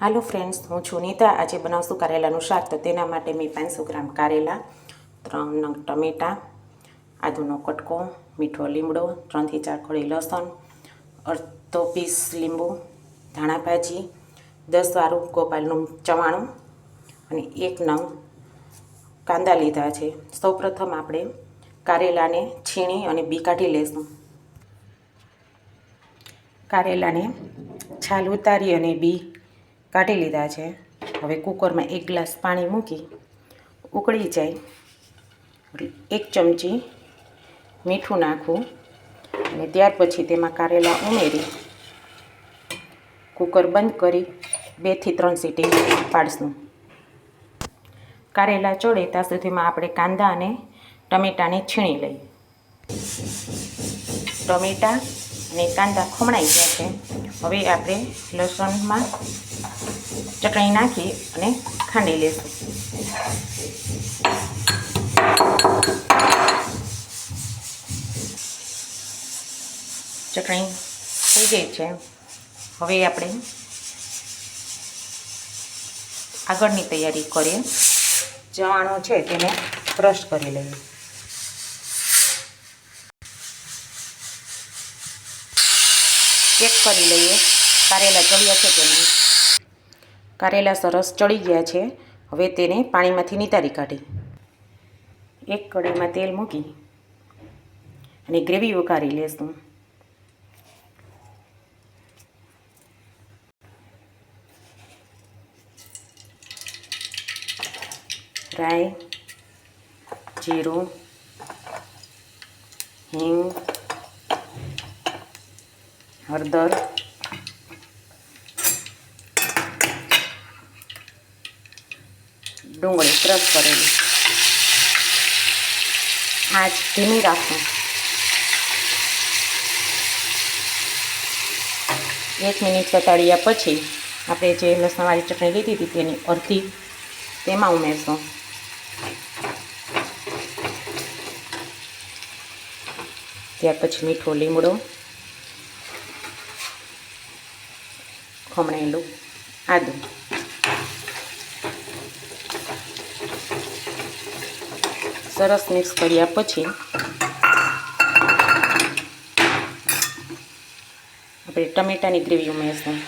હાલો friends હું છું નીતા. આજે બનાવશું કારેલાનું શાક. તો તેના માટે મેં પાંચસો ગ્રામ કારેલા, ત્રણ નંગ ટમેટાં આદુનો કટકો, મીઠો લીમડો, ત્રણથી ચાર કળી લસણ, અડધો પીસ લીંબુ, ધાણા ભાજી, દસ વારું ગોપાલનું ચવાણું અને એક નંગ કાંદા લીધા છે. સૌપ્રથમ આપણે કારેલાને છીણી અને બી કાઢી લેશું. કારેલાને છાલ ઉતારી અને બી કાઢી લીધા છે. હવે કુકરમાં એક ગ્લાસ પાણી મૂકી ઉકળી જાય. એક ચમચી મીઠું નાખવું અને ત્યાર પછી તેમાં કારેલા ઉમેરી કુકર બંધ કરી બેથી ત્રણ સીટી પાડશું. કારેલા ચડે ત્યાં સુધીમાં આપણે કાંદા અને ટમેટાને છીણી લઈએ. ટમેટા અને કાંદા ખમણાઈ ગયા છે. હવે આપણે લસણમાં ચટણી નાખી અને ખાંડી લઈશું ચટણી થઈ ગઈ છે. હવે આપણે આગળની તૈયારી કરીએ. ચવાણું છે તેને ક્રશ કરી લઈએ. ચેક કરી લઈએ કારેલા ચડ્યા છે નહીં. કારેલા સરસ ચડી ગયા છે. હવે તેને પાણીમાંથી નિતારી કાઢી. એક કડીમાં તેલ મૂકી અને ગ્રેવી વઘારી લેશું. રાઈ, જીરું, હિંગ હળદર. ડુંગળી ક્રશ કરેલી. આજ ધીમી રાખવું એક મિનિટ પતાડ્યા પછી આપણે જે લસણવાળી ચટણી લીધી હતી તેની અડધી તેમાં ઉમેરશું. ત્યાર પછી મીઠો લીમડો. ખમણેલું. આદું સરસ મિક્સ કર્યા પછી આપણે ટમેટાની ગ્રેવી ઉમેરશું.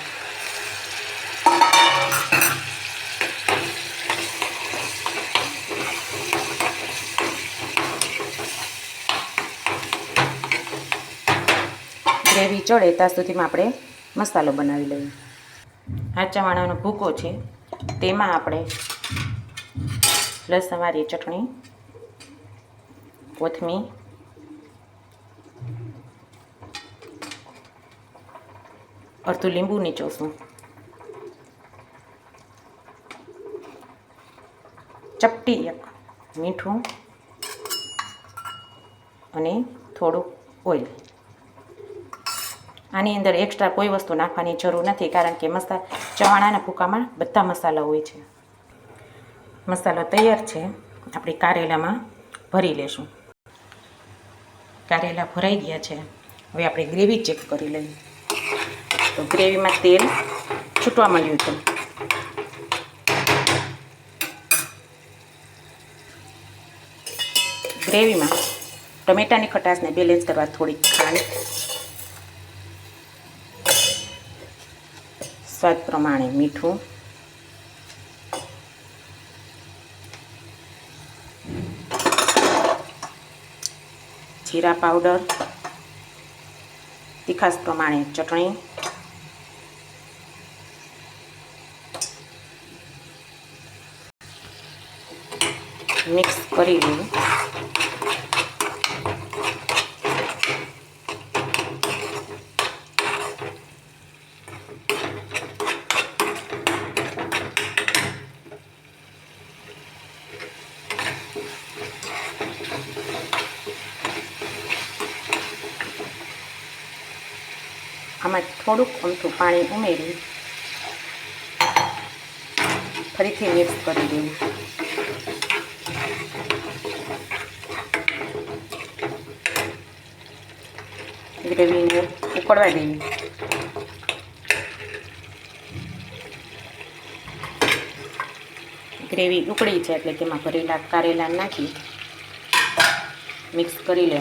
ગ્રેવી ચડે ત્યાં સુધીમાં આપણે મસાલો બનાવી લઈએ. આ ચવાણાનો ભૂકો છે, તેમાં આપણે લસણવાળી ચટણી, કોથમીર, અડધું લીંબુ નીચોશું. ચપટી એક મીઠું અને થોડુંક ઓઇલ. આની અંદર એક્સ્ટ્રા કોઈ વસ્તુ નાખવાની જરૂર નથી, કારણ કે મસા ચવાણાના ભૂકામાં બધા મસાલા હોય છે. મસાલો તૈયાર છે. આપણે કારેલામાં ભરી લેશું. કારેલા ભરાઈ ગયા છે. હવે આપણે ગ્રેવી ચેક કરી લઈએ. તો ગ્રેવીમાં તેલ છૂટવા માંડ્યું છે. ગ્રેવીમાં ટમેટાની ખટાશને બેલેન્સ કરવા થોડીક ખાંડ સ્વાદ પ્રમાણે મીઠું. જીરા પાવડર. તીખાસ પ્રમાણે ચટણી. મિક્સ કરી લઈએ. આમાં થોડુંક અમથું પાણી ઉમેરી ફરીથી મિક્સ કરી દેવું. ગ્રેવીને ઉકળવા દેવી. ગ્રેવી ઉકળી છે એટલે તેમાં ભરેલા કારેલા નાખી મિક્સ કરી લે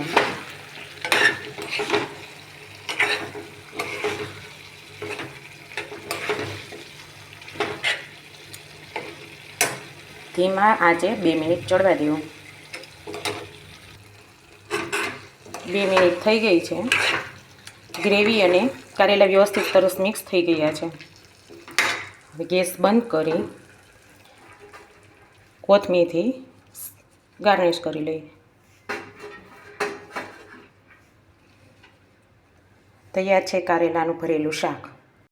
ધીમા આજે બે મિનિટ ચડવા દેવું. બે મિનિટ થઈ ગઈ છે. ગ્રેવી અને કારેલા વ્યવસ્થિત સરસ મિક્સ થઈ ગયા છે. હવે ગેસ બંધ કરી કોથમીરથી ગાર્નિશ કરી લઈએ. તૈયાર છે કારેલાનું ભરેલું શાક.